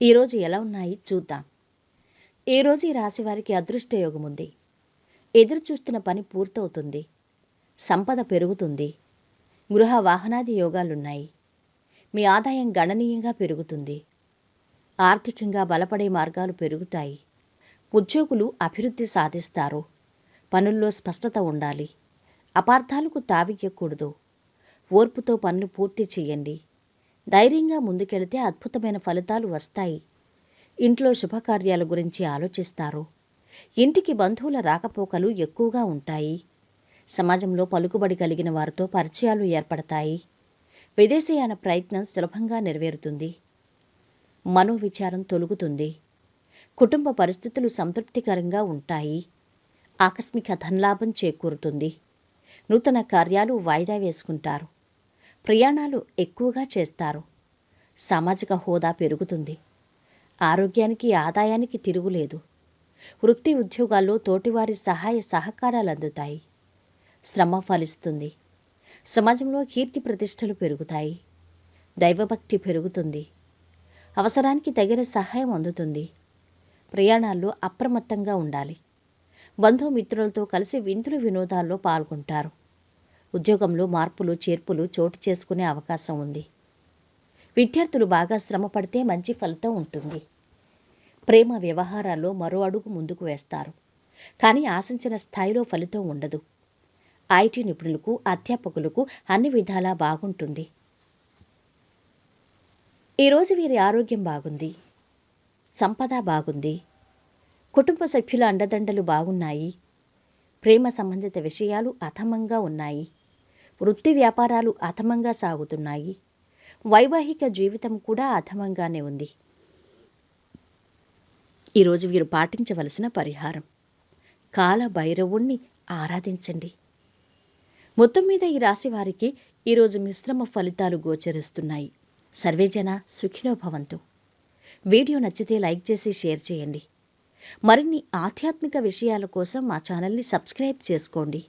ఈరోజు ఎలా ఉన్నాయి చూద్దాం. ఈరోజు ఈ రాశివారికి అదృష్టయోగం ఉంది ఎదురు చూస్తున్న పని పూర్తవుతుంది. సంపద పెరుగుతుంది. గృహ వాహనాది యోగాలున్నాయి. మీ ఆదాయం గణనీయంగా పెరుగుతుంది. ఆర్థికంగా బలపడే మార్గాలు పెరుగుతాయి. ఉద్యోగులు అభివృద్ధి సాధిస్తారు. పనుల్లో స్పష్టత ఉండాలి. అపార్థాలకు తావియ్యకూడదు ఓర్పుతో పనులు పూర్తి చేయండి. ధైర్యంగా ముందుకెళితే అద్భుతమైన ఫలితాలు వస్తాయి. ఇంట్లో శుభకార్యాల గురించి ఆలోచిస్తారు. ఇంటికి బంధువుల రాకపోకలు ఎక్కువగా ఉంటాయి. సమాజంలో పలుకుబడి కలిగిన వారితో పరిచయాలు ఏర్పడతాయి. విదేశీయాన ప్రయత్నం సులభంగా నెరవేరుతుంది. మనోవిచారం తొలుగుతుంది. కుటుంబ పరిస్థితులు సంతృప్తికరంగా ఉంటాయి. ఆకస్మిక ధనలాభం చేకూరుతుంది. నూతన కార్యాలు వాయిదా వేసుకుంటారు. ప్రయాణాలు ఎక్కువగా చేస్తారు. సామాజిక హోదా పెరుగుతుంది. ఆరోగ్యానికి ఆదాయానికి తిరుగులేదు వృత్తి ఉద్యోగాల్లో తోటివారి సహాయ సహకారాలు అందుతాయి. శ్రమ ఫలిస్తుంది. సమాజంలో కీర్తి ప్రతిష్టలు పెరుగుతాయి. దైవభక్తి పెరుగుతుంది. అవసరానికి తగిన సహాయం అందుతుంది. ప్రయాణాల్లో అప్రమత్తంగా ఉండాలి. బంధుమిత్రులతో కలిసి వింతులు వినోదాల్లో పాల్గొంటారు. ఉద్యోగంలో మార్పులు చేర్పులు చోటు చేసుకునే అవకాశం ఉంది. విద్యార్థులు బాగా శ్రమ పడితే మంచి ఫలితం ఉంటుంది. ప్రేమ వ్యవహారాల్లో మరో అడుగు ముందుకు వేస్తారు. కానీ ఆశించిన స్థాయిలో ఫలితం ఉండదు. ఐటీ నిపుణులకు అధ్యాపకులకు అన్ని విధాలా బాగుంటుంది. ఈరోజు వీరి ఆరోగ్యం బాగుంది. సంపద బాగుంది. కుటుంబ సభ్యుల అండదండలు బాగున్నాయి. ప్రేమ సంబంధిత విషయాలు అథమంగా ఉన్నాయి. వృత్తి వ్యాపారాలు అధమంగా సాగుతున్నాయి. వైవాహిక జీవితం కూడా అధమంగానే ఉంది. ఈరోజు వీరు పాటించవలసిన పరిహారం. కాల భైరవుణ్ణి ఆరాధించండి. మొత్తం మీద ఈ రాశి వారికి ఈరోజు మిశ్రమ ఫలితాలు గోచరిస్తున్నాయి. సర్వేజన సుఖినో భవంతు. వీడియో నచ్చితే లైక్ చేసి షేర్ చేయండి. మరిన్ని ఆధ్యాత్మిక విషయాల కోసం మా ఛానల్ని సబ్స్క్రైబ్ చేసుకోండి.